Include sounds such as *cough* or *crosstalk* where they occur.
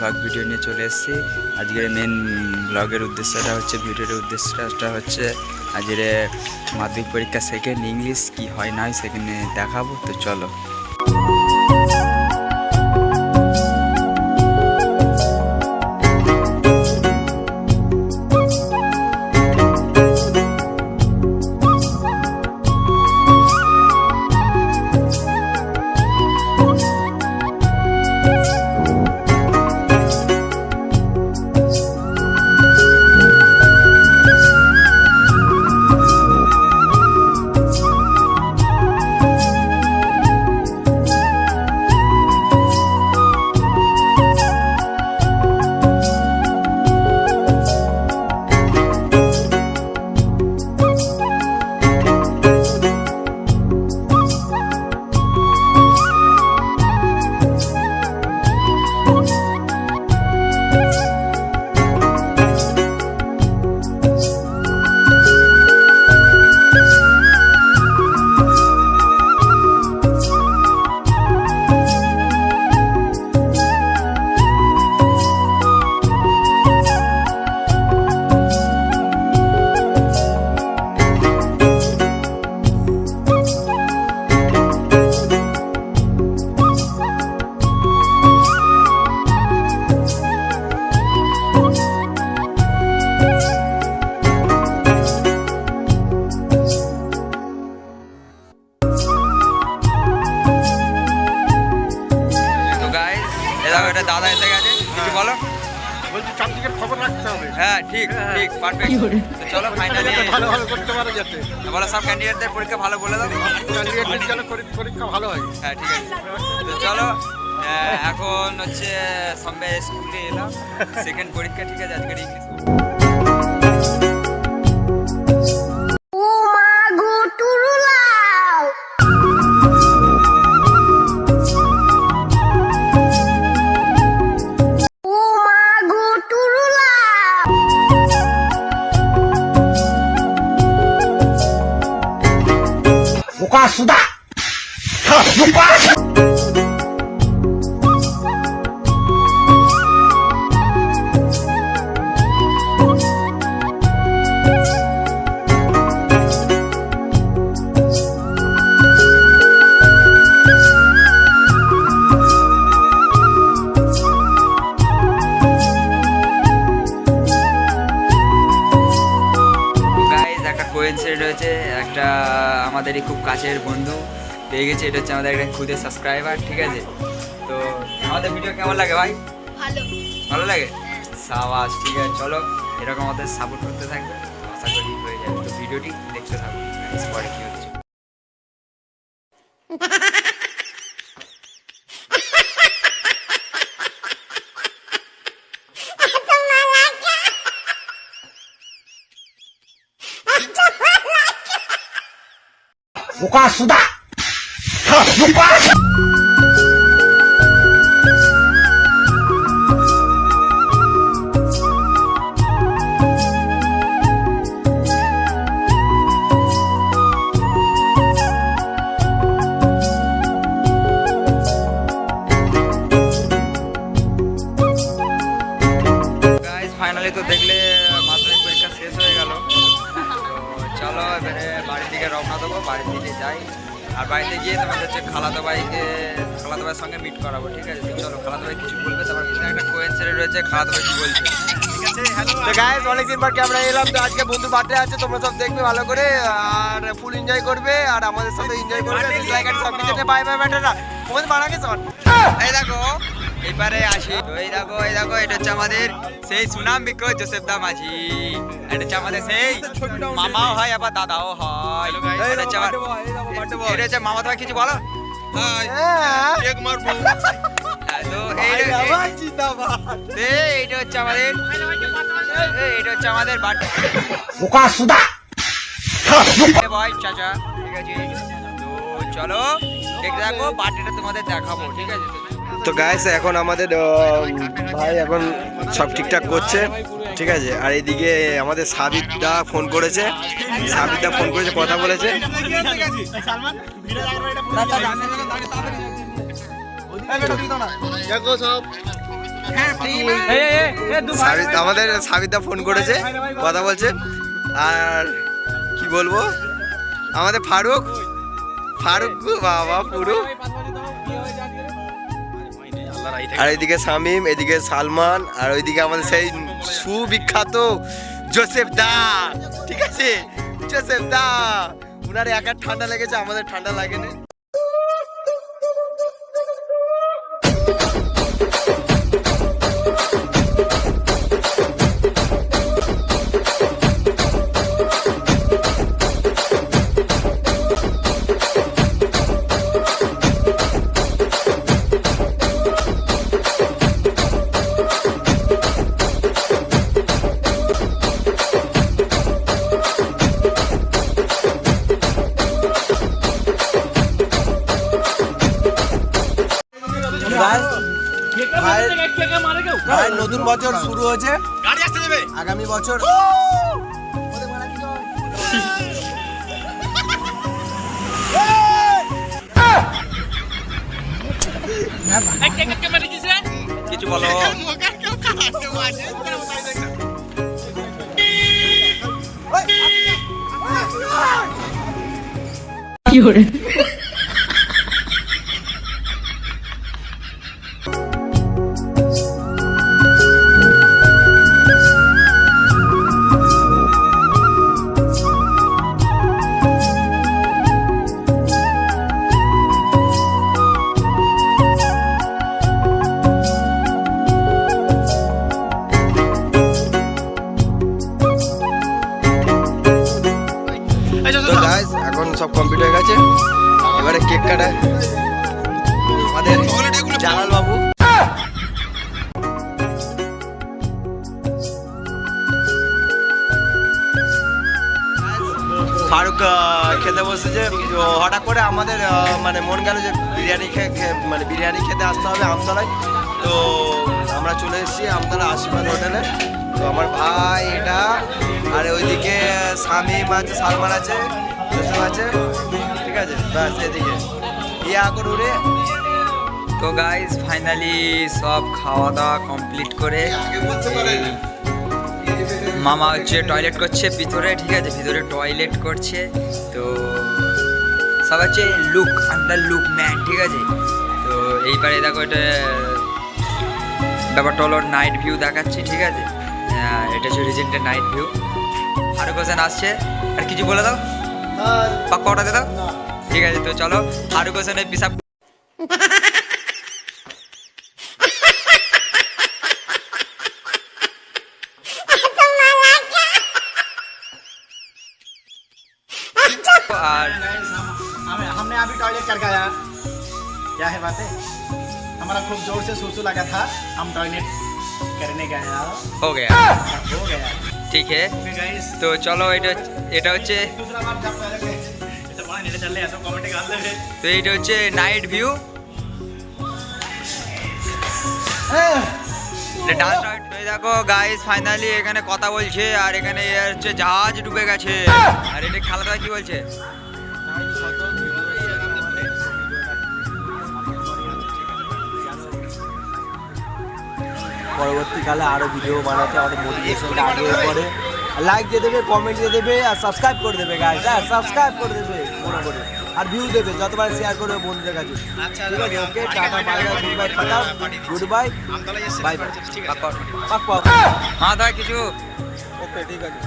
Blog video নিয়ে চলে এসেছি। আজকের মেন ব্লগের উদ্দেশ্যটা হচ্ছে ভিডিওর উদ্দেশ্যটা হচ্ছে, আজকের মাধ্যমিক পরীক্ষা সেকেন্ড ইংলিশ কি হয় না হয় সেখানে দেখাবো। তো চলো। খবর রাখতে হবে। হ্যাঁ ঠিক ঠিক পারফেক্ট চলো ফাইনালি ভালো ভালো করতে পারো যাতে। বলো সব ক্যান্ডিডেটদের পরীক্ষা ভালো বলে দাও। ক্যান্ডিডেট যেন পরীক্ষা ভালো হয়। হ্যাঁ ঠিক আছে। তো চলো আহ, এখন হচ্ছে সবে স্কুলে এলাম। *laughs* সেকেন্ড পরীক্ষা ঠিক আছে আজকের ইংলিশ হয়েছে একটা আমাদেরই খুব কাছের বন্ধু পেয়ে গেছে এটা হচ্ছে আমাদের একটা খুদের সাবস্ক্রাইবার ঠিক আছে? তো আমাদের ভিডিও কেমন লাগে ভাই? ভালো। ভালো লাগে? সাবাস ঠিক আছে চলো এরকম আমাদের সাপোর্ট করতে থাকবে আশা করি হয়ে যাবে। তো ভিডিওটি দেখতে থাকবে পরে কি হচ্ছে। *laughs* 五花十大。炮十花 সঙ্গে মিট করাবো ঠিক আছে? তো চলো ভাই কিছু বলবে? তারপর পিছনে একটা কোয়েন্সিডেন্ট রয়েছে ভাই কি বলছে ঠিক আছে? হ্যালো তো গাইস অনেকদিন পর ক্যামেরা এলাম তো আজকে বন্ধু বার্থডে আছে তোমরা সব দেখবে ভালো করে আর ফুল এনজয় করবে আর আমাদের সাথে এনজয় করবে ডিসলাইক আর সব কিছু বাই বাই ব্যাটারা তোমাদের বানাকে চল এই দেখো এবারে আসি। এই দেখো এই দেখো এটা হচ্ছে আমাদের সেই সুনাম বিখ্যাত জোসেফ দা মাঝি। এটা হচ্ছে আমাদের সেই মামাও হয় আবার দাদাও হয়। এটা হচ্ছে মামা তোমার কিছু বলো? এইটা হচ্ছে আমাদের এটা হচ্ছে আমাদের সুদা বয় চাচা ঠিক আছে তো চলো দেখতে থাকো বার্থডেটা তোমাদের দেখাবো ঠিক আছে তো গাইস এখন আমাদের ভাই এখন সব ঠিকঠাক করছে, ঠিক আছে? আর এদিকে আমাদের সাবিত দা ফোন করেছে সাবিত দা ফোন করেছে, কথা বলেছে। আমাদের সাবিতদা ফোন করেছে, কথা বলছে। আর কি বলব? আমাদের ফারুক ফারুক বাবা পুরো আর এদিকে শামিম, এদিকে সালমান, আর ওইদিকে আমাদের সেই সুবিখ্যাত জোসেফ দা। ঠিক আছে? জোসেফ দা। ওনার একার ঠান্ডা লেগেছে, আমাদের ঠান্ডা লাগেনি। নতুন বছর শুরু হয়েছে। গাড়ি আসতে যাবে আগামী বছর কিছু বলো। তো আমাদের জালাল বাবু ফারুক খেতে বসেছে হঠাৎ করে আমাদের মানে মন গেল যে বিরিয়ানি খেয়ে মানে বিরিয়ানি খেতে আসতে হবে আমতলায়। তো আমরা চলে এসেছি আমতলা আশীর্বাদ হোটেলে। তো আমার ভাই এটা, আর ওইদিকে শামিম আছে, সালমান আছে আছে। ঠিক আছে? ব্যাস, এদিকে। ইয়া করু রে। তো গাইস ফাইনালি সব খাওয়া দাওয়া কমপ্লিট করে মামা হচ্ছে টয়লেট করছে ভিতরে ঠিক আছে? ভিতরে টয়লেট করছে। তো সব হচ্ছে লুক আন্ডার লুক ম্যান ঠিক আছে? তো এইবারে দেখো এটা ব্যাপারটা হলো নাইট ভিউ দেখাচ্ছি ঠিক আছে? আহ, এটা হচ্ছে রিজেন্টের নাইট ভিউ ফারুক হোসেন আসছে? আর কিছু বলে দাও? পাক্কা ওটাতে দাও? ঠিক আছে তো চলো ফারুক হোসেনের পিসাব আর हमें हमने अभी टॉयलेट करके आया क्या है बात है हमारा खूब जोर से सुसु लगा था हम टॉयलेट करने गए यार हो गया हो गया ठीक है ओके गाइस তো চলো এটা এটা হচ্ছে তো এইটা হচ্ছে নাইট ভিউ দেখো গাইস ফাইনালি এখানে কথা বলছে আর এখানে হচ্ছে জাহাজ ডুবে গেছে। আর এটা খেলাটা কি বলছে? পরবর্তীকালে আরও ভিডিও বানাতে আমাদের মোটিভেশনটা আগে পরে। লাইক দিয়ে দেবে কমেন্ট দিয়ে দেবে আর সাবস্ক্রাইব করে দেবে গাইস হ্যাঁ সাবস্ক্রাইব করে দেবে। মনে করে। আর ভিউ দেবে যতবার শেয়ার করবে বন্ধুদের কাছে। ঠিক আছে? Okay tata bye bye good bye tata good bye bye bye পাক পাক পাক। কিছু? ওকে ঠিক আছে।